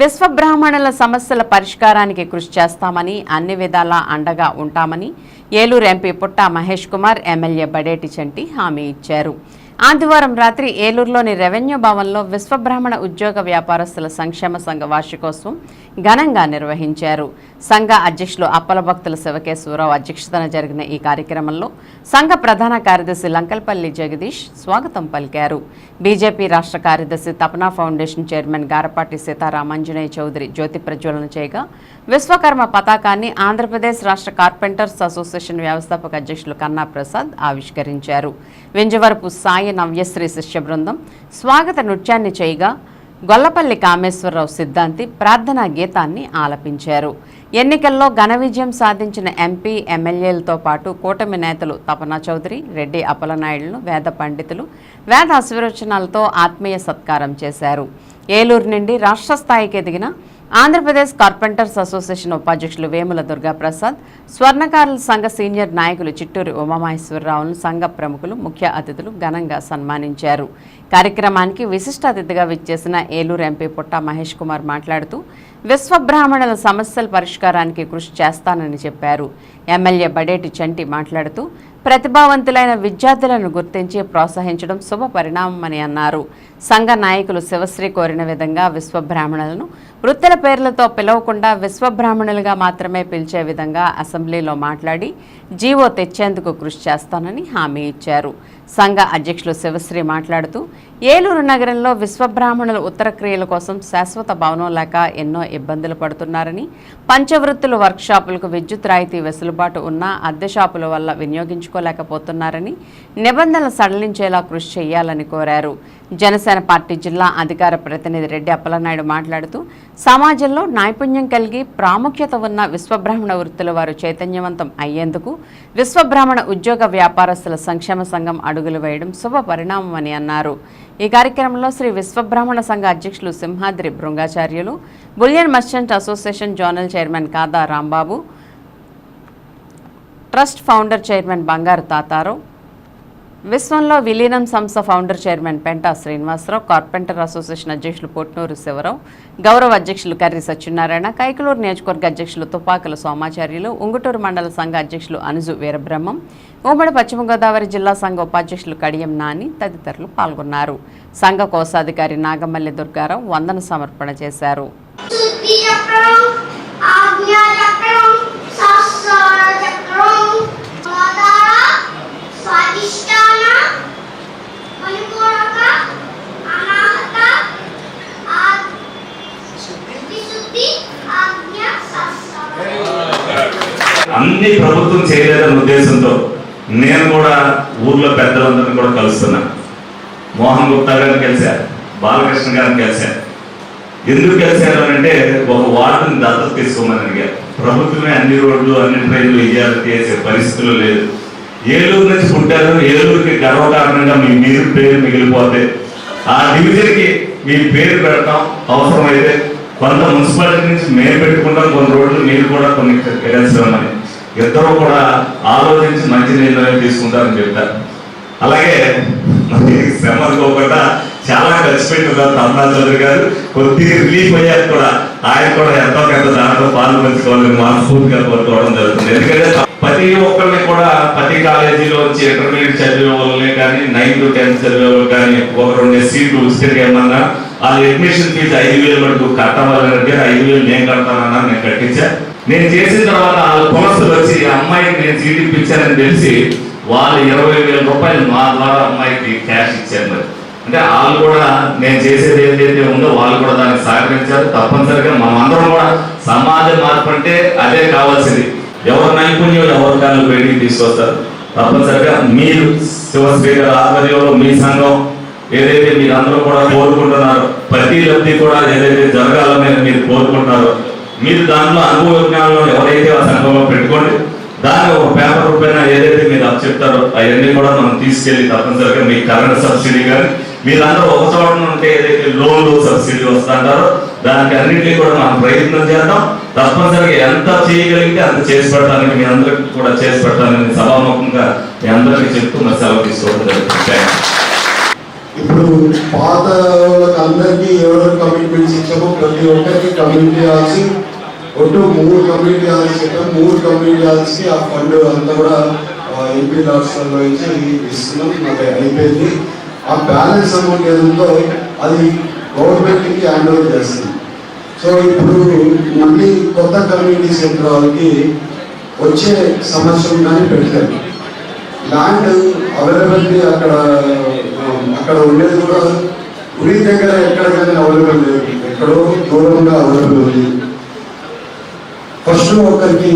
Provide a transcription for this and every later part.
విశ్వబ్రాహ్మణుల సమస్యల పరిష్కారానికి కృషి చేస్తామని అన్ని విధాలా అండగా ఉంటామని ఏలూరు ఎంపీ పుట్టా మహేష్ కుమార్ ఎమ్మెల్యే బడేటి చంటి హామీ ఇచ్చారు. ఆదివారం రాత్రి ఏలూరులోని రెవెన్యూ భవన్లో విశ్వబ్రాహ్మణ ఉద్యోగ వ్యాపారస్తుల సంక్షేమ సంఘ వార్షికోత్సవం ఘనంగా నిర్వహించారు. సంఘ అధ్యక్షులు అప్పల భక్తుల శివకేశ్వరరావు అధ్యక్షతన జరిగిన ఈ కార్యక్రమంలో సంఘ ప్రధాన కార్యదర్శి లంకల్పల్లి జగదీష్ స్వాగతం పలికారు. బీజేపీ రాష్ట్ర కార్యదర్శి తపనా ఫౌండేషన్ చైర్మన్ గారపాటి సీతారామాంజనేయ చౌదరి జ్యోతి ప్రజ్వలన చేయగా విశ్వకర్మ పతాకాన్ని ఆంధ్రప్రదేశ్ రాష్ట్ర కార్పెంటర్స్ అసోసియేషన్ వ్యవస్థాపక అధ్యక్షులు కన్నా ప్రసాద్ ఆవిష్కరించారు. వెంజవరపు సాయి నవ్యశ్రీ శిష్య బృందం. స్వాగత నృత్యాన్ని చేయగా గొల్లపల్లి కామేశ్వరరావు సిద్ధాంతి ప్రార్థనా గీతాన్ని ఆలపించారు. ఎన్నికల్లో ఘన విజయం సాధించిన ఎంపీ ఎమ్మెల్యేలతో పాటు కూటమి నేతలు తపనా చౌదరి రెడ్డి అప్పలనాయుడును వేద పండితులు వేద అశ్వరచనాలతో ఆత్మీయ సత్కారం చేశారు. ఏలూరు నుండి రాష్ట్ర స్థాయికి ఎదిగిన ఆంధ్రప్రదేశ్ కార్పెంటర్స్ అసోసియేషన్ ఉపాధ్యక్షులు వేముల దుర్గాప్రసాద్ స్వర్ణకారుల సంఘ సీనియర్ నాయకులు చిట్టూరి ఉమామహేశ్వరరావును సంఘ ప్రముఖులు ముఖ్య అతిథులు ఘనంగా సన్మానించారు. కార్యక్రమానికి విశిష్ట అతిథిగా విచ్చేసిన ఏలూరు ఎంపీ పుట్ట మహేష్ కుమార్ మాట్లాడుతూ విశ్వబ్రాహ్మణుల సమస్యల పరిష్కారానికి కృషి చేస్తానని చెప్పారు. ఎమ్మెల్యే బడేటి చంటి మాట్లాడుతూ ప్రతిభావంతులైన విద్యార్థులను గుర్తించి ప్రోత్సహించడం శుభ పరిణామమని అన్నారు. సంఘ నాయకులు శివశ్రీ కోరిన విధంగా విశ్వబ్రాహ్మణులను వృత్తుల పేర్లతో పిలవకుండా విశ్వబ్రాహ్మణులుగా మాత్రమే పిలిచే విధంగా అసెంబ్లీలో మాట్లాడి జీవో తెచ్చేందుకు కృషి చేస్తానని హామీ ఇచ్చారు. సంఘ అధ్యక్షులు శివశ్రీ మాట్లాడుతూ ఏలూరు నగరంలో విశ్వబ్రాహ్మణుల ఉత్తర క్రియల కోసం శాశ్వత భవనం లేక ఎన్నో ఇబ్బందులు పడుతున్నారని పంచవృత్తుల వర్క్షాపులకు విద్యుత్ రాయితీ వెసులుబాటు ఉన్నా అద్దె షాపుల వల్ల వినియోగించుకోలేకపోతున్నారని నిబంధనలు సడలించేలా కృషి చేయాలని కోరారు. జనసేన పార్టీ జిల్లా అధికార ప్రతినిధి రెడ్డి అప్పలనాయుడు మాట్లాడుతూ సమాజంలో నైపుణ్యం కలిగి ప్రాముఖ్యత ఉన్న విశ్వబ్రాహ్మణ వృత్తుల వారు చైతన్యవంతం అయ్యేందుకు విశ్వబ్రాహ్మణ ఉద్యోగ వ్యాపారస్తుల సంక్షేమ సంఘం అడుగులు వేయడం శుభ పరిణామమని అన్నారు. ఈ కార్యక్రమంలో శ్రీ విశ్వబ్రాహ్మణ సంఘ అధ్యక్షులు Simhadri Brungacharyulu bullion merchant association zonal chairman Kada Rambabu trust founder chairman బంగారు తాతారావు విశ్వంలో విలీనం సంస్థ founder chairman Penta Srinivasarao carpenter association అధ్యక్షులు పొట్నూరు శివరావు గౌరవ అధ్యక్షులు కర్రి సత్యనారాయణ కైకలూరు నియోజకవర్గ అధ్యక్షులు తుపాకుల సోమాచార్యులు ఉంగుటూరు మండల సంఘ అధ్యక్షులు అనుజు వీరబ్రహ్మం ఉమ్మడి పశ్చిమ గోదావరి జిల్లా సంఘ ఉపాధ్యక్షులు కడియం నాని తదితరులు పాల్గొన్నారు. సంఘ కోశాధికారి నాగమల్లి దుర్గారావు వందన సమర్పణ చేశారు. నేను కూడా ఊర్లో పెద్దలందరినీ కూడా కలుస్తున్నా. మోహన్ గుప్తా గారిని కలిశారు బాలకృష్ణ గారిని కలిశారు. ఎందుకు కలిశారు అని అంటే ఒక వార్డుని దత్తత తీసుకోమని అడిగారు. ప్రభుత్వమే అన్ని రోడ్లు అన్ని ట్రైన్లు ఇయ్యాలి చేసే పరిస్థితులు లేదు. ఏలూరు నుంచి పుట్టారు ఏలూరుకి గర్వకారణంగా మీ మీరు పేరు మిగిలిపోతే ఆ డివిజన్కి మీ పేరు పెడతాం అవసరమైతే కొంత మున్సిపాలిటీ నుంచి మేము పెట్టుకుంటాం కొన్ని రోడ్లు మీరు కూడా కొన్ని కలిసినామని ఇద్దరు కూడా ఆలోచించి మంచి నిర్ణయం తీసుకుంటారని చెప్తారు అలాగే శ్రమకోకుండా చాలా ఖర్చు పెట్టున్నారు తమ్నా చౌదరి గారు. కొద్దిగా రిలీఫ్ అయ్యాక కూడా. ఆయన కూడా ఎంతో కొంత దాంట్లో పాలు పంచుకోవాలని మనస్ఫూర్తిగా కోరుకోవడం జరుగుతుంది. ఎందుకంటే ప్రతి ఒక్కరిని కూడా ప్రతి కాలేజీలో వచ్చి ఇంటర్మీడియట్ చదివే వాళ్ళని కానీ నైన్త్ టెన్త్ చదివే వాళ్ళు కానీ ఒక రెండు సీట్లు ఉచితంగా ఏమన్నా ఆ అడ్మిషన్ ఫీజు ఐదు వేలు మటుకు కట్టవాలంటే ఐదు వేలు నేను కడతానన్నా నేను కట్టించా. నేను చేసిన తర్వాత వాళ్ళ కులస్తులు వచ్చి ఆ అమ్మాయికి నేను జీడిపించానని తెలిసి వాళ్ళు ఇరవై వేల రూపాయలు మా ద్వారా అమ్మాయికి క్యాష్ ఇచ్చారు మరి. అంటే వాళ్ళు కూడా నేను చేసేది ఏదైతే ఉందో వాళ్ళు కూడా దానికి సహకరించారు. తప్పనిసరిగా మనమందరం కూడా సమాజ మార్పు అంటే అదే కావాల్సింది. ఎవరు నైపుణ్యం ఎవరు కానీ బయటికి తీసుకొస్తారు. తప్పనిసరిగా మీరు శివశ్రీ గారి ఆధ్వర్యంలో మీ సంఘం ఏదైతే మీరు అందరూ కూడా కోరుకుంటున్నారో ప్రతి లబ్ధి కూడా ఏదైతే జరగాలని మీరు కోరుకుంటున్నారో మీరు దాంట్లో అనుభవ జ్ఞానంలో ఎవరైతే ఆ సంఘంలో పెట్టుకోండి దాన్ని ఒక పేపర్ రూపాయన ఏదైతే మీరు అప్ చెప్తారో అవన్నీ కూడా మనం తీసుకెళ్ళి తప్పనిసరిగా మీ కరెంట్ సబ్సిడీ కానీ మీరందరూ ఒక చోట ఉంటే ఏదైతే లోన్లు సబ్సిడీ వస్తుంటారో దానికి అన్నింటినీ కూడా మనం ప్రయత్నం చేద్దాం. తప్పనిసరిగా ఎంత చేయగలిగితే అంత చేసి పెట్టడానికి మీ అందరికి కూడా చేసి పెట్టాలని సభాముఖంగా మీ అందరికీ చెప్తూ మరి సెలవు తీసుకోవడం జరుగుతుంది ఇప్పుడు పాత వాళ్ళకి అందరికీ ఎవరెవరు కమిట్మెంట్స్ ఇచ్చామో ప్రతి ఒక్కరికి కమ్యూనిటీ చేయాల్సి ఒట్టు మూడు కమ్యూనిటీ చేయాల్సి చెప్పాం మూడు కమ్యూనిటీ చేయాల్సి ఆ ఫండ్ అంతా కూడా ఎంపీ రాష్ట్రాల్లో నుంచి ఇస్తున్నాం. మాకు అయిపోయింది. ఆ బ్యాలెన్స్ అమౌంట్ ఏదో అది గవర్నమెంట్కి హ్యాండ్ ఓవర్ చేస్తుంది. సో ఇప్పుడు మళ్ళీ కొత్త కమ్యూనిటీ సెంటర్ వాళ్ళకి వచ్చే సంవత్సరం కానీ పెట్టారు ల్యాండ్ అవైలబిలిటీ అక్కడ అక్కడ ఉండేది కూడా ఉరి దగ్గర ఎక్కడికైనా అవైలబుల్ లేదు. ఎక్కడో దూరంగా అవైలబుల్ ఉంది. ఫస్ట్ ఒకరికి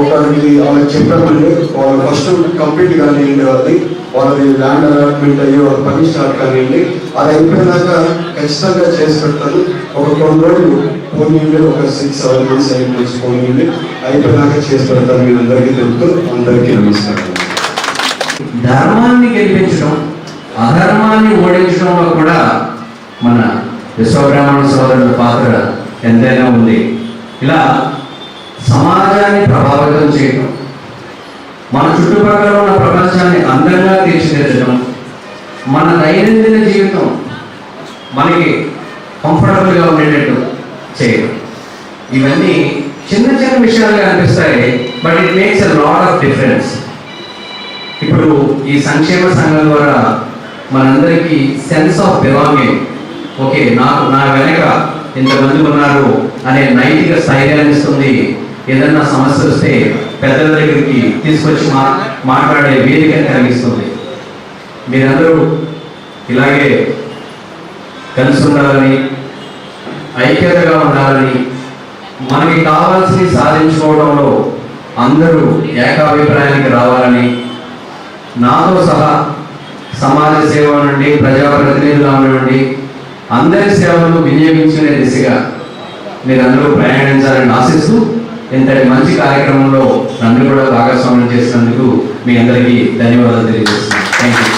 ఒకరికి వాళ్ళకి చెప్పామండి వాళ్ళు ఫస్ట్ కంప్లీట్ కానివ్వండి వాళ్ళది వాళ్ళది ల్యాండ్ అలాట్మెంట్ అయ్యి వాళ్ళ పని స్టార్ట్ కానివ్వండి. అది అయిపోయినాక ఖచ్చితంగా చేసి పెడతాను ఒక కొన్ని రోజులు పోనీయండి ఒక six seven months eight months పోనీయండి. అయిపోయినాక చేసి పెడతాను మీ అందరికీ తెలుపుతూ అందరికీ నమస్కారం. ధర్మాన్ని గెలిపించడం అధర్మాన్ని ఓడించడంలో కూడా మన విశ్వబ్రాహ్మణ సోదరుల పాత్ర ఎంతైనా ఉంది. ఇలా సమాజాన్ని ప్రభావితం చేయటం మన చుట్టుపక్కల ఉన్న ప్రపంచాన్ని అందంగా తీర్చిదిద్దడం మన దైనందిన జీవితం మనకి కంఫర్టబుల్గా ఉండేటట్టు చేయడం ఇవన్నీ చిన్న చిన్న విషయాలుగా అనిపిస్తాయి but it makes a lot of difference. ఇప్పుడు ఈ సంక్షేమ సంఘం ద్వారా మనందరికీ సెన్స్ ఆఫ్ బిలాంగింగ్ ఓకే నాకు నా వెనక ఇంతమంది ఉన్నారు అనే నైతిక స్థైర్యాన్ని ఇస్తుంది. ఏదన్నా సమస్య వస్తే పెద్దల దగ్గరికి తీసుకొచ్చి మా మాట్లాడే వేదికని కలిగిస్తుంది. మీరందరూ ఇలాగే కలిసి ఉండాలని ఐక్యతగా ఉండాలని మనకి కావాల్సి సాధించుకోవడంలో అందరూ ఏకాభిప్రాయానికి రావాలని నాతో సహా సమాజ సేవ నుండి ప్రజాప్రతినిధులు నుండి అందరి సేవలు వినియోగించుకునే దిశగా మీరందరూ ప్రయాణించాలని ఆశిస్తూ ఇంతటి మంచి కార్యక్రమంలో నన్ను కూడా భాగస్వామ్యం చేసినందుకు మీ అందరికీ ధన్యవాదాలు తెలియజేస్తున్నాను. థ్యాంక్ యూ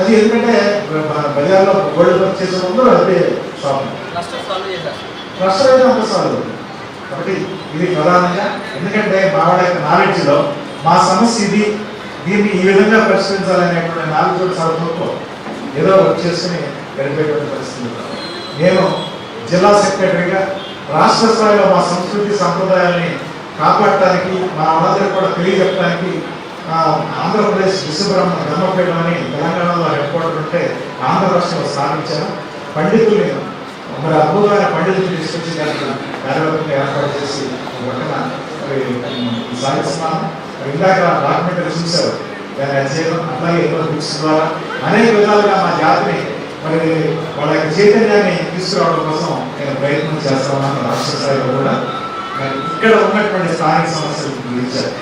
అది ఎందుకంటే బజార్లో గోల్డ్ వర్క్ చేసే ముందు అదే షాప్. క్లస్టర్ అయితే అంత సాల్వ్ కాబట్టి ఇది ప్రధానంగా ఎందుకంటే మావాడ యొక్క నాలెడ్జ్లో మా సమస్య ఇది. దీన్ని ఈ విధంగా పరిష్కరించాలనేటువంటి నాలుగు చదువుతో ఏదో వర్క్ చేసుకుని గడిపేటువంటి పరిస్థితి నేను జిల్లా సెక్రటరీగా రాష్ట్ర స్థాయిలో మా సంస్కృతి సంప్రదాయాల్ని కాపాడటానికి మా వాళ్ళందరికీ కూడా తెలియజెప్పడానికి ఆంధ్రప్రదేశ్ విశ్వబ్రహ్మ ధర్మపీఠం అని తెలంగాణలో హెడ్ క్వార్టర్ ఉంటే ఆంధ్ర రాష్ట్రంలో స్థాపించాను. పండితుల్ని మరి అద్భుతమైన పండితులు తీసుకొచ్చి దానికి కార్యవర్గంగా ఏర్పాటు చేసి ఒక పక్కన సాగిస్తున్నాను ఇందాక డాక్యుమెంటరీ చూశారు దాన్ని అధ్యయనం అట్లాగే ఎన్నో బుక్స్ ద్వారా అనేక విధాలుగా మా జాతిని మరి వాళ్ళ యొక్క చైతన్యాన్ని తీసుకురావడం కోసం నేను ప్రయత్నం చేస్తా ఉన్నాను రాష్ట్ర స్థాయిలో కూడా. మరి ఇక్కడ ఉన్నటువంటి స్థానిక సమస్యలు గురించారు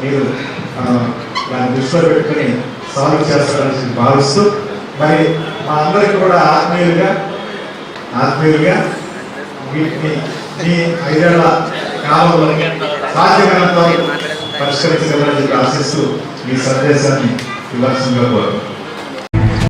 మీరు దాన్ని దృష్టిలో పెట్టుకుని సాల్వ్ చేస్తారని భావిస్తూ మరి మా అందరికీ కూడా ఆత్మీయులుగా ఆత్మీయులుగా వీటిని మీ ఐదేళ్ళ కాలంలో సాధ్యమైనంత వరకు ఆశిస్తూ మీ సందేశాన్ని ఇవ్వాల్సిందిగా కోరుతున్నాను